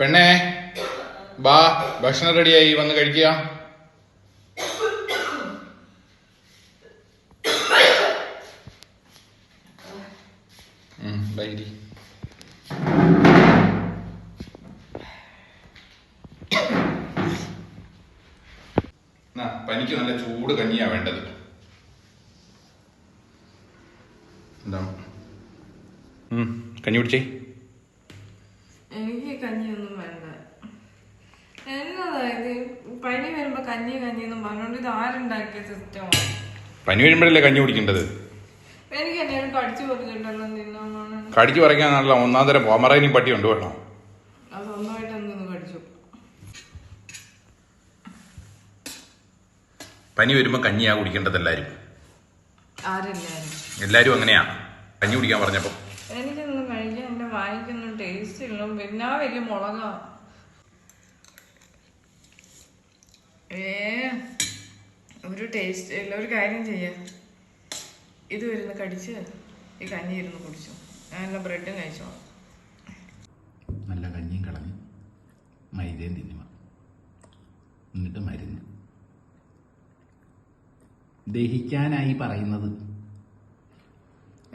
പെണ്ണേ ബാ ഭക്ഷണം റെഡിയായി വന്ന് കഴിക്കുക. പനിക്ക് നല്ല ചൂട് കഞ്ഞിയാ വേണ്ടത്. എന്താ? കഞ്ഞി കുടിച്ചേ. എനിക്ക് കഞ്ഞിയൊന്നും വേണ്ട. എന്നതായത് പനി വരുമ്പോ കഞ്ഞി കഞ്ഞി എന്നും പറഞ്ഞോണ്ട് ഇത് ആരുണ്ടാക്കിയ സിസ്റ്റമാണ് പനി വരുമ്പോഴല്ലേ കഞ്ഞി കുടിക്കേണ്ടത്? എനിക്ക് എന്നെ കടിച്ചു പറിച്ചിട്ടല്ലോ തിന്നാന്നാണ് കടിച്ചു പറിക്കാൻ നല്ല ഒന്നാം തരം പോമറേനിയും പട്ടി ഉണ്ട് വേണം അത് സ്വന്തമായിട്ട് എന്തൊന്ന് കടിച്ചു. പനി വരുമ്പോ കഞ്ഞിയാ കുടിക്കേണ്ടത് എല്ലാരും? ആരെല്ലാരും? എല്ലാരും അങ്ങനെയാ. കഞ്ഞി കുടിക്കാൻ പറഞ്ഞപ്പോ. എനിക്കൊന്നും വായിക്കൊന്നും ടേസ്റ്റ് ഇല്ല. പിന്നെ വലിയ മുളകാ. ഏ ഒരു ടേസ്റ്റ് ഇല്ല. ഒരു കാര്യം ചെയ്യാം. ഇത് വരുന്ന കടിച്ച് ഈ കഞ്ഞി ഇരുന്ന് കുടിച്ചു. എല്ലാം ബ്രെഡും കഴിച്ചോ നല്ല കഞ്ഞിയും കളഞ്ഞ് മൈദയും തിന്നുക എന്നിട്ട് മരുന്ന്. ദഹിക്കാനായി പറയുന്നത്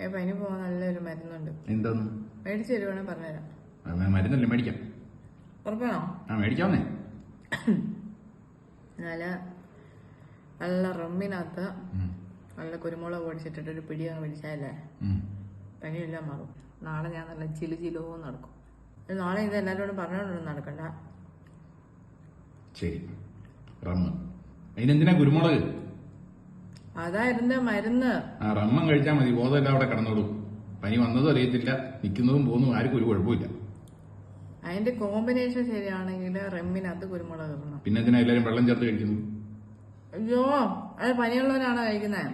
പനി പോകാൻ നല്ലൊരു മരുന്നുണ്ട്. എന്തോന്ന്? മേടിച്ചു തരുവാണെങ്കിൽ പറഞ്ഞുതരാം. മരുന്നല്ലേ മേടിക്കാം? ഉറപ്പാണോ? ആ മേടിക്കാവുന്നേ. നല്ല നല്ല റമ്മിനകത്ത് നല്ല കുരുമുളക് പൊടിച്ചിട്ടിട്ട് ഒരു പിടി അങ്ങ് പിടിച്ചാലേ. പനിയെല്ലാം മാറും. നാളെ ഞാൻ നല്ല ചിലു ചിലോ നടക്കും. നാളെ ഇത് എല്ലാവരോടും പറഞ്ഞോണ്ടൊന്നും നടക്കണ്ട. ശരി. റമ്മ്. അതിനെന്തിനാ കുരുമുളക്? അതായിരുന്നു മരുന്ന്. ആ റമ്മം കഴിച്ചാൽ മതി. ബോധമില്ല അവിടെ കിടന്നോളൂ പനി വന്നതും അറിയത്തില്ല. നിൽക്കുന്നതും പോകുന്നതും ആർക്കും ഒരു കുഴപ്പമില്ല അതിന്റെ കോമ്പിനേഷൻ ശരിയാണെങ്കിൽ റമ്മിനകത്ത് കുരുമുളക് ഇടണം. പിന്നെ എന്തിനാ എല്ലാവരും വെള്ളം ചേർത്ത് കഴിക്കുന്നു അയ്യോ അത് പനിയുള്ളവരാണോ കഴിക്കുന്നത്